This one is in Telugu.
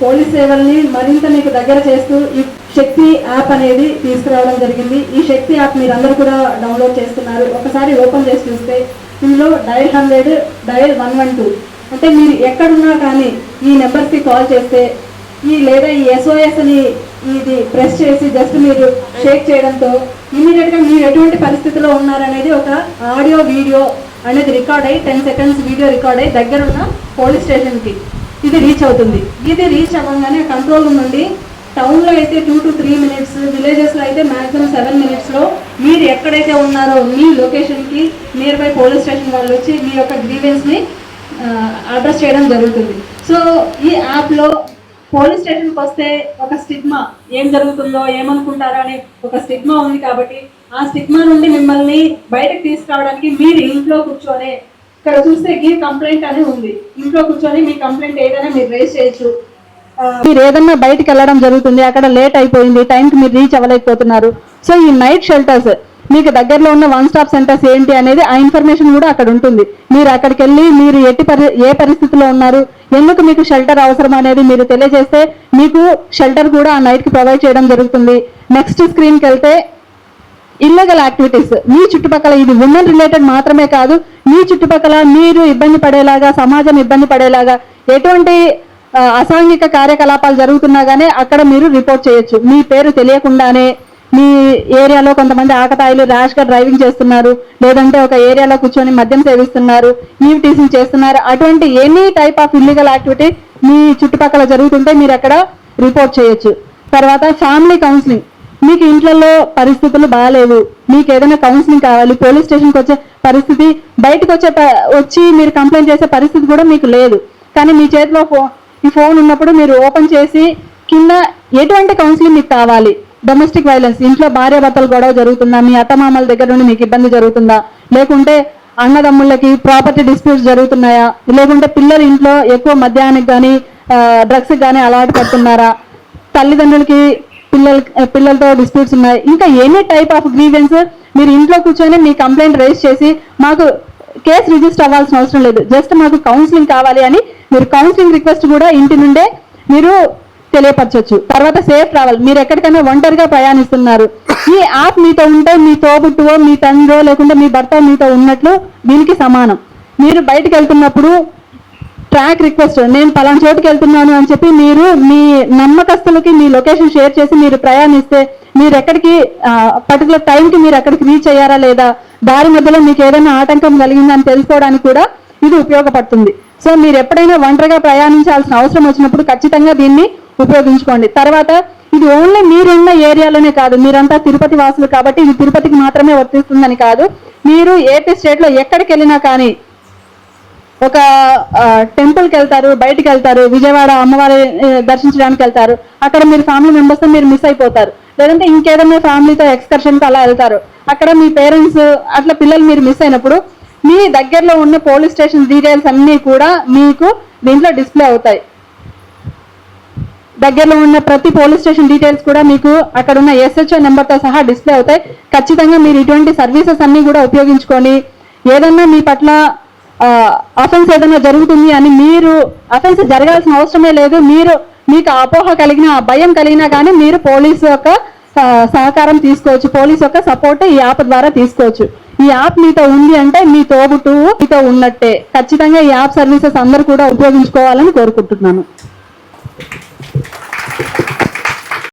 పోలీస్ సేవల్ని మరింత మీకు దగ్గర చేస్తూ ఈ శక్తి యాప్ అనేది తీసుకురావడం జరిగింది. ఈ శక్తి యాప్ మీరందరూ కూడా డౌన్లోడ్ చేస్తున్నారు. ఒకసారి ఓపెన్ చేసి చూస్తే ఇందులో dial hundred dial one one two. అంటే మీరు ఎక్కడున్నా కానీ ఈ నెంబర్కి కాల్ చేస్తే ఈ లేదా ఈ ఎస్ఓఎస్ అని ఇది ప్రెస్ చేసి జస్ట్ మీరు షేక్ చేయడంతో ఇమీడియట్గా మీరు ఎటువంటి పరిస్థితిలో ఉన్నారనేది ఒక ఆడియో వీడియో అనేది రికార్డ్ అయ్యి టెన్ సెకండ్స్ వీడియో రికార్డ్ అయ్యి దగ్గర ఉన్న పోలీస్ స్టేషన్కి. ఇది రీచ్ అవుతుంది. ఇది రీచ్ అవ్వగానే కంట్రోల్ రూమ్ నుండి అయితే టూ టు త్రీ మినిట్స్ విలేజెస్లో అయితే మ్యాక్సిమం సెవెన్ మినిట్స్లో మీరు ఎక్కడైతే ఉన్నారో మీ లొకేషన్కి నియర్ బై పోలీస్ స్టేషన్ వాళ్ళు వచ్చి మీ యొక్క గ్రీవెన్స్ని అడ్రస్ చేయడం జరుగుతుంది. సో ఈ యాప్లో పోలీస్ స్టేషన్కి వస్తే ఒక స్టిగ్మా ఏం జరుగుతుందో ఏమనుకుంటారో అనే ఒక స్టిగ్మా ఉంది కాబట్టి ఆ స్టిగ్మా నుండి మిమ్మల్ని బయటకు తీసుకురావడానికి మీరు ఇంట్లో కూర్చొని ఇక్కడ చూస్తే గీ కంప్లైంట్ అని ఉంది. ఇంట్లో కూర్చొని మీ కంప్లైంట్ ఏదైనా మీరు రేస్ చేయొచ్చు. మీరు ఏదన్నా బయటకు వెళ్ళడం జరుగుతుంది అక్కడ లేట్ అయిపోయింది టైంకి మీరు రీచ్ అవ్వలేకపోతున్నారు. సో ఈ నైట్ షెల్టర్స్ మీకు దగ్గరలో ఉన్న వన్ స్టాప్ సెంటర్స్ ఏంటి అనేది ఆ ఇన్ఫర్మేషన్ కూడా అక్కడ ఉంటుంది. మీరు అక్కడికి వెళ్ళి మీరు ఎట్టి పరి ఏ పరిస్థితిలో ఉన్నారు ఎందుకు మీకు షెల్టర్ అవసరం అనేది మీరు తెలియజేస్తే మీకు షెల్టర్ కూడా ఆ నైట్కి ప్రొవైడ్ చేయడం జరుగుతుంది. నెక్స్ట్ స్క్రీన్కి వెళ్తే ఇల్లీగల్ యాక్టివిటీస్ మీ చుట్టుపక్కల ఇది ఉమెన్ రిలేటెడ్ మాత్రమే కాదు మీ చుట్టుపక్కల మీరు ఇబ్బంది పడేలాగా సమాజం ఇబ్బంది పడేలాగా ఎటువంటి అసాంఘిక కార్యకలాపాలు జరుగుతున్నా కానీ అక్కడ మీరు రిపోర్ట్ చేయొచ్చు. మీ పేరు తెలియకుండానే మీ ఏరియాలో కొంతమంది ఆకతాయిలు ర్యాష్గా డ్రైవింగ్ చేస్తున్నారు లేదంటే ఒక ఏరియాలో కూర్చొని మద్యం సేవిస్తున్నారు ఈవిటీసింగ్ చేస్తున్నారు. అటువంటి any type of illegal activity మీ చుట్టుపక్కల జరుగుతుంటే మీరు అక్కడ రిపోర్ట్ చేయొచ్చు. తర్వాత ఫ్యామిలీ కౌన్సిలింగ్ మీకు ఇంట్లలో పరిస్థితులు బాగాలేవు. మీకు ఏదైనా కౌన్సిలింగ్ కావాలి పోలీస్ స్టేషన్కి వచ్చే పరిస్థితి బయటకు వచ్చే వచ్చి మీరు కంప్లైంట్ చేసే పరిస్థితి కూడా మీకు లేదు. కానీ మీ చేతిలో ఫో ఈ ఫోన్ ఉన్నప్పుడు మీరు ఓపెన్ చేసి కింద ఎటువంటి కౌన్సిలింగ్ మీకు కావాలి? డొమెస్టిక్ వైలెన్స్ ఇంట్లో భార్యాభర్తలు గొడవ జరుగుతుందా? మీ అత్తమామల దగ్గర నుండి మీకు ఇబ్బంది జరుగుతుందా? లేకుంటే అన్నదమ్ముళ్ళకి ప్రాపర్టీ డిస్ప్యూట్స్ జరుగుతున్నాయా? లేకుంటే పిల్లలు ఇంట్లో ఎక్కువ మద్యానికి కానీ డ్రగ్స్కి కానీ అలవాటు పడుతున్నారా? తల్లిదండ్రులకి పిల్లల పిల్లలతో డిస్ప్యూట్స్ ఉన్నాయి. ఇంకా ఎనీ టైప్ ఆఫ్ గ్రీవెన్స్ మీరు ఇంట్లో కూర్చొని మీ కంప్లైంట్ రేజ్ చేసి మాకు కేసు రిజిస్టర్ అవ్వాల్సిన అవసరం లేదు. జస్ట్ మాకు కౌన్సిలింగ్ కావాలి అని మీరు కౌన్సిలింగ్ రిక్వెస్ట్ కూడా ఇంటి నుండే మీరు తెలియపరచవచ్చు తర్వాత సేఫ్ ట్రావెల్ మీరు ఎక్కడికైనా ఒంటరిగా ప్రయాణిస్తున్నారు. ఈ యాప్ మీతో ఉంటే మీ తోబుట్టువో మీ తండ్రో లేకుంటే మీ భర్త మీతో ఉన్నట్లు దీనికి సమానం. మీరు బయటకు వెళ్తున్నప్పుడు ట్రాక్ రిక్వెస్ట్ నేను పలానా చోటుకి వెళ్తున్నాను అని చెప్పి మీరు మీ నమ్మకస్తులకి మీ లొకేషన్ షేర్ చేసి మీరు ప్రయాణిస్తే మీరు ఎక్కడికి పర్టికులర్ టైంకి మీరు ఎక్కడికి రీచ్ అయ్యారా లేదా దారి మధ్యలో మీకు ఏదైనా ఆటంకం కలిగిందని తెలుసుకోవడానికి కూడా ఇది ఉపయోగపడుతుంది. సో మీరు ఎప్పుడైనా ఒంటరిగా ప్రయాణించాల్సిన అవసరం వచ్చినప్పుడు ఖచ్చితంగా దీన్ని ఉపయోగించుకోండి. తర్వాత ఇది ఓన్లీ మీరున్న ఏరియాలోనే కాదు మీరంతా తిరుపతి వాసులు కాబట్టి ఇది తిరుపతికి మాత్రమే వర్తిస్తుందని కాదు. మీరు ఏపీ స్టేట్లో ఎక్కడికి వెళ్ళినా కానీ ఒక టెంపుల్కి వెళ్తారు బయటికి వెళ్తారు విజయవాడ అమ్మవారి దర్శించడానికి వెళ్తారు. అక్కడ మీరు ఫ్యామిలీ మెంబర్స్ మీరు మిస్ అయిపోతారు. లేదంటే ఇంకేదైనా ఫ్యామిలీతో ఎక్స్కర్షన్కి అలా వెళ్తారు. అక్కడ మీ పేరెంట్స్ అట్లా పిల్లలు మీరు మిస్ అయినప్పుడు మీ దగ్గరలో ఉన్న పోలీస్ స్టేషన్ డీటెయిల్స్ అన్నీ కూడా మీకు దీంట్లో డిస్ప్లే అవుతాయి. దగ్గరలో ఉన్న ప్రతి పోలీస్ స్టేషన్ డీటెయిల్స్ కూడా మీకు అక్కడ ఉన్న ఎస్హెచ్ఓ నెంబర్తో సహా డిస్ప్లే అవుతాయి. ఖచ్చితంగా మీరు ఇటువంటి సర్వీసెస్ అన్నీ కూడా ఉపయోగించుకొని ఏదన్నా మీ పట్ల అఫెన్స్ ఏదైనా జరుగుతుంది అని మీరు అఫెన్స్ జరగాల్సిన అవసరమే లేదు. మీరు మీకు అపోహ కలిగిన భయం కలిగినా కానీ మీరు పోలీసు యొక్క సహకారం తీసుకోవచ్చు. పోలీసు యొక్క సపోర్ట్ ఈ యాప్ ద్వారా తీసుకోవచ్చు. ఈ యాప్ మీతో ఉంది అంటే మీ తోబుట్టు మీతో ఉన్నట్టే. ఖచ్చితంగా ఈ యాప్ సర్వీసెస్ అందరూ కూడా ఉపయోగించుకోవాలని కోరుకుంటున్నాను.